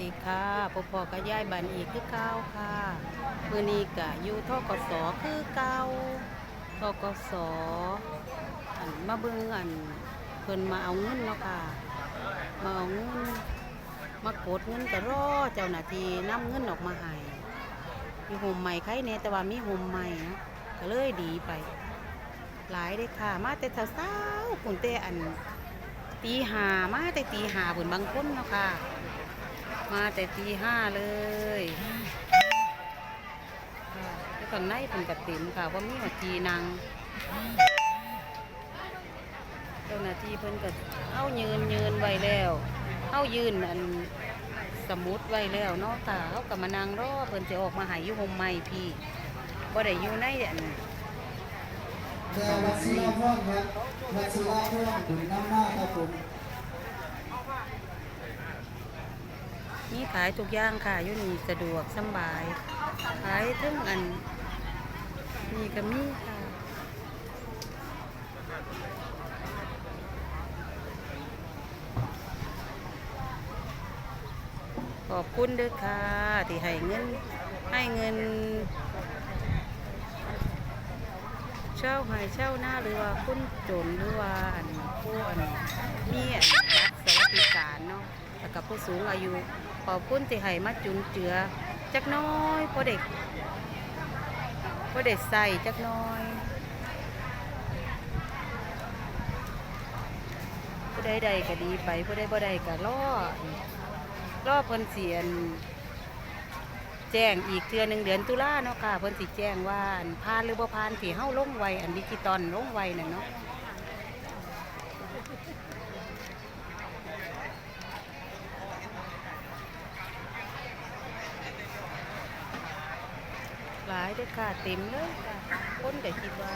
ดีค่ะพอพอกับยายบันอีกคือเก้าค่ะมือนี้กะอยู่ทกสคือเก้าทกสอันมาเบิ่งอันเพิ่นมาเอาเงินเนาะค่ะ มาเอาเงินมากดเงินก็รอเจ้าหน้าที่นำเงินออกมาให้มีโฮมใหม่ใครเนี่ยแต่ว่ามีโฮมใหม่นะก็เลยดีไป หลายเลยค่ะ มาแต่เช้าๆคุณแต่อันตีหามาแต่ตีหาบุญบางคนเนาะค่ะ มาแต่ตีห้าเลยแล้วข้างในเป็นกระติมค่ะว่ามีหัวทีนางเจ้าหน้าที่เพิ่นก็เอายืนยืนไว้แล้วเอายืนอันสมุดไว้แล้วนาะค่ะเขาก็มานั่งรอเพิ่นจะออกมาหายุหมใหม่พี่บ่ได้อยู่ในอันแต่วัดศิลาพรครับวัดศิลาพรถึงน้ำหน้าครับผม นี่ขายทุกอย่างค่ะยู่นี่สะดวกสบาย ขายถึงอันนี่ก็มีค่ะขอบคุณด้วยค่ะ ที่ให้เงิน ให้เงิน เช่าให้เช่าหน้าหรือว่าคุณจนหรือว่าอันผู้อันมีอัน ผู้สูงอายุ ขอบคุณที่ให้มาจุนเจือ จักน้อยพอเด็กพอเด็กใส่จักน้อยผู้ใดใดก็ดีไปผู้ใดบ่ใดก็รอรอเพิ่นเสียน แจ้งอีกเทือหนึ่งเดือนตุลาเนาะค่ะเพิ่นสิแจ้งว่าผ่านหรือบ่ผ่านที่เฮาลงไว้อันดิจิตอลลงไว้นั่นเนาะายเด้ค่ะเต็มเลยค่ะคนแต่คิดว่า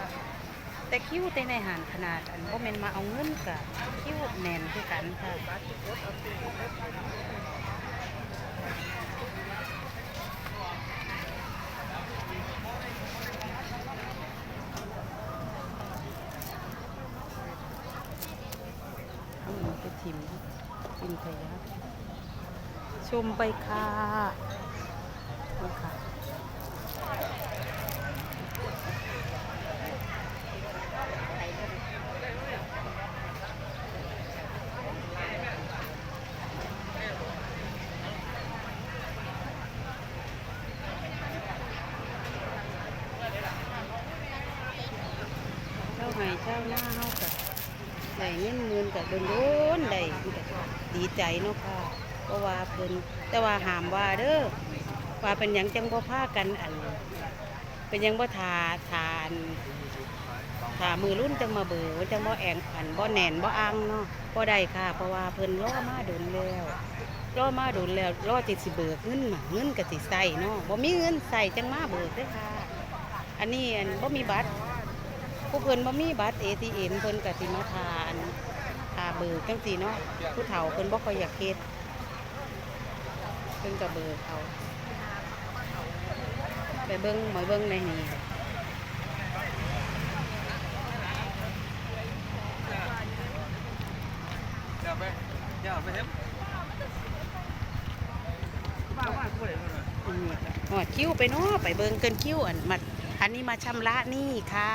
แต่คิ้วแต่ในหานขนาดอันบ่แม่นมาเอาเงินกะคิ้วแน่นคือกันค่ะไปทิมกินขยะชมไปค่ะนี่ค่ะ เจ้าไห้เจ้าหน้าเฮากับได้เงินหมื่นกับโดนโดนได้มันก็ดีใจเนาะค่ะเพราะว่าเพิ่นแต่ว่าหามว่าเด้อว่าเป็นหยังจังบ่พากันอัน เป็นหยังบ่ทาทานทามือรุ่นจังมาเบือจังบ่แองอันบ่แหน่นบ่อังเนาะบ่ได้ค่ะเพราะว่าเพิ่นรอมาโดนแล้วรอมาโดนแล้วรอติสิเบิกเงินมาเงินก็สิใส่เนาะบ่มีเงินใส่จังมาเบิกเด้อค่ะ อันนี้อันบ่มีบัตร ผู้เพิ่นบ่มีบัตร ATM เพิ่นก็สิมาทานทาเบิกจังซี่เนาะผู้เฒ่าเพิ่นบ่ค่อยอยากเฮ็ดเพิ่นก็เบิกเอาไปเบิ่งหมอยเบิ่งในนี่อย่าไปอย่าไปเฮ็ดบ้าบ้าผู้ใดผู้หนึ่งอันนี้หอดคิ้วไปเนาะไปเบิ่งเกินคิ้วอันมาอันนี้มาชำระนี่ค่ะ